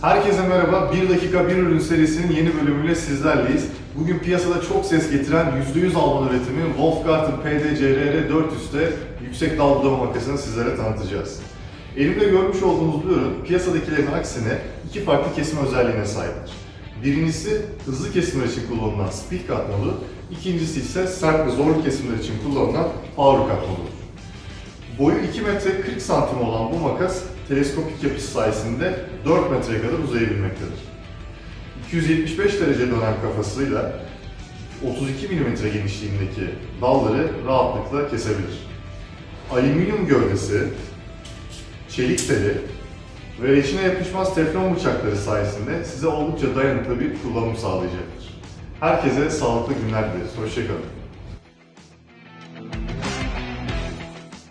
Herkese merhaba. 1 dakika 1 ürün serisinin yeni bölümüyle sizlerleyiz. Bugün piyasada çok ses getiren %100 Alman üretimi Wolfgarten PDCRR 400'te yüksek dalgalama makasını sizlere tanıtacağız. Elimde görmüş olduğunuz bu ürün piyasadakilerin aksine iki farklı kesim özelliğine sahiptir. Birincisi hızlı kesimler için kullanılan speed cut modu, ikincisi ise sert ve zorlu kesimler için kullanılan power cut. Boyu 2 metre 40 santim olan bu makas teleskopik yapısı sayesinde 4 metreye kadar uzayabilmektedir. 275 derece dönen kafasıyla 32 mm genişliğindeki dalları rahatlıkla kesebilir. Alüminyum gövdesi, çelik teli ve reçine yapışmaz teflon bıçakları sayesinde size oldukça dayanıklı bir kullanım sağlayacaktır. Herkese sağlıklı günler dileriz. Hoşçakalın.